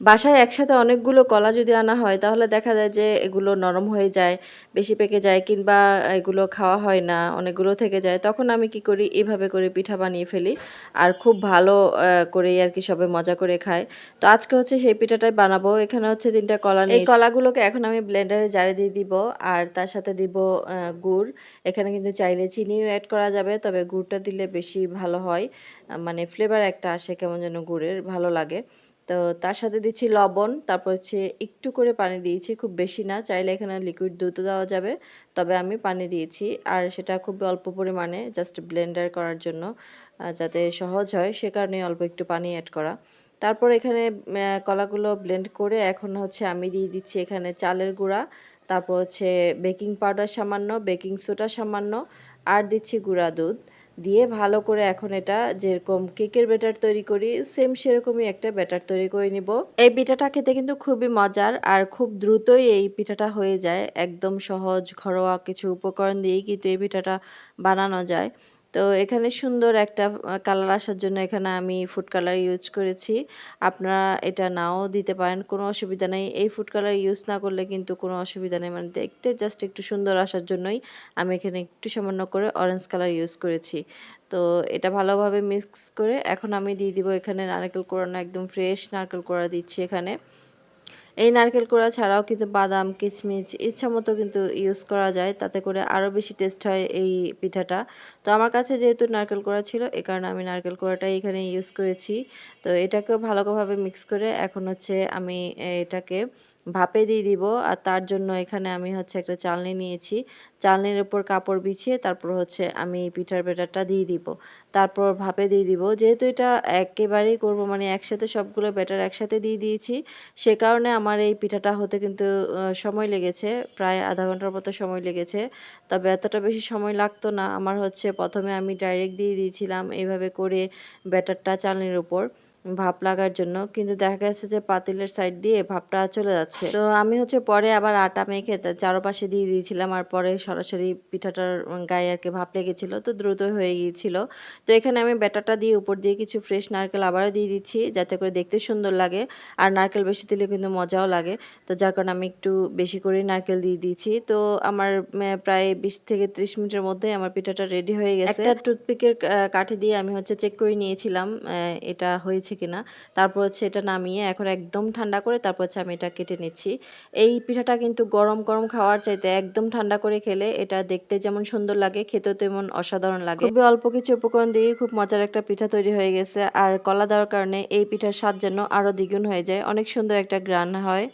বাসায় একসাথে অনেকগুলো কলা যদি আনা হয় তাহলে দেখা যায় যে এগুলো নরম হয়ে যায়, বেশি পেকে যায় কিংবা এগুলো খাওয়া হয় না, অনেকগুলো থেকে যায়। তখন আমি কি করি এভাবে করে পিঠা বানিয়ে ফেলি। আর খুব ভালো আ করেই আরকি সবে মজা করে খায়। তো আজকে হচ্ছে সেই পিঠাটাই বানাবো। এখানে হচ্ছে তিনটা কলা। এই কলাগুলোকে এখন আমি ব্লেন্ডারে জারে দিয়ে দিব আর তার সাথে দিব গুড়। এখানে কিন্তু চাইলে চিনিও এড করা যাবে। তবে গুড়টা দিলে বেশি ভালো হয়। মানে ফ্লেভার একটা আসে কেমন যেন গুড়ের, ভালো লাগে। তো তার সাথে দিচ্ছি লবণ, তারপর হচ্ছে একটু করে পানি দিয়েছি, খুব বেশি না। চাইলে এখানে লিকুইড দুধও দেওয়া যাবে। তবে আমি পানি দিয়েছি। আর সেটা খুব অল্প পরিমাণে জাস্ট ব্লেন্ডার করার জন্য যাতে সহজ হয় সে কারণেই অল্প একটু পানি অ্যাড করা। তারপর এখানে কলাগুলো ব্লেন্ড করে এখন হচ্ছে আমি দিয়ে দিচ্ছি এখানে চালের গুঁড়া, তারপর হচ্ছে বেকিং পাউডার সামান্য, বেকিং সোডা সামান্য আর দিচ্ছি গুঁড়া দুধ। দিয়ে ভালো করে এখন এটা যেরকম কেকের ব্যাটার তৈরি করি সেম সেরকমই একটা ব্যাটার তৈরি করে নিব। এই পিঠাটা খেতে কিন্তু খুবই মজার আর খুব দ্রুতই এই পিঠাটা হয়ে যায়। একদম সহজ ঘরোয়া কিছু উপকরণ দিয়েই কিন্তু এই পিঠাটা বানানো যায়। তো এখানে সুন্দর একটা কালার আসার জন্য এখানে আমি ফুড কালার ইউজ করেছি। আপনারা এটা নাও দিতে পারেন, কোনো অসুবিধা নেই। এই ফুড কালার ইউজ না করলে কিন্তু কোনো অসুবিধা নেই। মানে দেখতে জাস্ট একটু সুন্দর আসার জন্যই আমি এখানে একটু সামান্য করে অরেঞ্জ কালার ইউজ করেছি। তো এটা ভালোভাবে মিক্স করে এখন আমি দিয়ে দিব এখানে নারকেল কোড়ানো একদম ফ্রেশ নারকেল কোড়া দিচ্ছি এখানে। এই নারকেল কোড়া ছাড়াও কিন্তু বাদাম, কিশমিচ ইচ্ছা মতো কিন্তু ইউজ করা যায়। তাতে করে আরও বেশি টেস্ট হয় এই পিঠাটা। তো আমার কাছে যেহেতু নারকেল কোড়া ছিল এ কারণে আমি নারকেল কোড়াটাই এখানে ইউজ করেছি। তো এটাকেও ভালোভাবে মিক্স করে এখন হচ্ছে আমি এটাকে ভাপে দিয়ে দিব। আর তার জন্য এখানে আমি হচ্ছে একটা চালনি নিয়েছি। চালনির উপর কাপড় বিছিয়ে তারপর হচ্ছে আমি পিঠার ব্যাটারটা দিয়ে দিব। তারপর ভাপে দিয়ে দিব। যেহেতু এটা একেবারেই করব মানে একসাথে সবগুলো ব্যাটার একসাথে দিয়ে দিয়েছি। সে কারণে আমার এই পিঠাটা হতে কিন্তু সময় লেগেছে। প্রায় আধা ঘণ্টার মতো সময় লেগেছে। তবে এতটা বেশি সময় লাগতো না। আমার হচ্ছে প্রথমে আমি ডাইরেক্ট দিয়ে দিয়েছিলাম এইভাবে করে ব্যাটারটা চালনির উপর ভাপ লাগার জন্য। কিন্তু দেখা গেছে যে পাতিলের সাইড দিয়ে ভাপটা চলে যাচ্ছে। তো আমি হচ্ছে পরে আবার আটা মেখে চারপাশে দিয়ে দিয়েছিলাম। আর পরে সরাসরি পিঠাটার গায়ে আর কি ভাপ লেগেছিল। তো দ্রুতই হয়ে গিয়েছিল। তো এখানে আমি ব্যাটারটা দিয়ে উপর দিয়ে কিছু ফ্রেশ নারকেল আবারও দিয়ে দিচ্ছি, যাতে করে দেখতে সুন্দর লাগে। আর নারকেল বেশি দিলে কিন্তু মজাও লাগে। তো যার কারণে আমি একটু বেশি করেই নারকেল দিয়ে দিয়েছি। তো আমার প্রায় ২০ থেকে ৩০ মিনিটের মধ্যেই আমার পিঠাটা রেডি হয়ে গেছে। একটা টুথপিকের কাঠি দিয়ে আমি হচ্ছে চেক করে নিয়েছিলাম এটা হয়েছে কিনা। তারপর হচ্ছে এটা নামিয়ে এখন একদম ঠান্ডা করে তারপর হচ্ছে আমি এটা কেটে নিচ্ছি। এই পিঠাটা কিন্তু গরম, গরম খাওয়ার চাইতে একদম ঠান্ডা করে খেলে এটা দেখতে যেমন সুন্দর লাগে খেতেও তেমন অসাধারণ লাগে। খুবই অল্প কিছু উপকরণ দিয়ে খুব মজার একটা পিঠা তৈরি হয়ে গেছে। আর কলা দেওয়ার কারণে এই পিঠার স্বাদ যেন আরও দ্বিগুণ হয়ে যায়। অনেক সুন্দর একটা গ্রান হয়।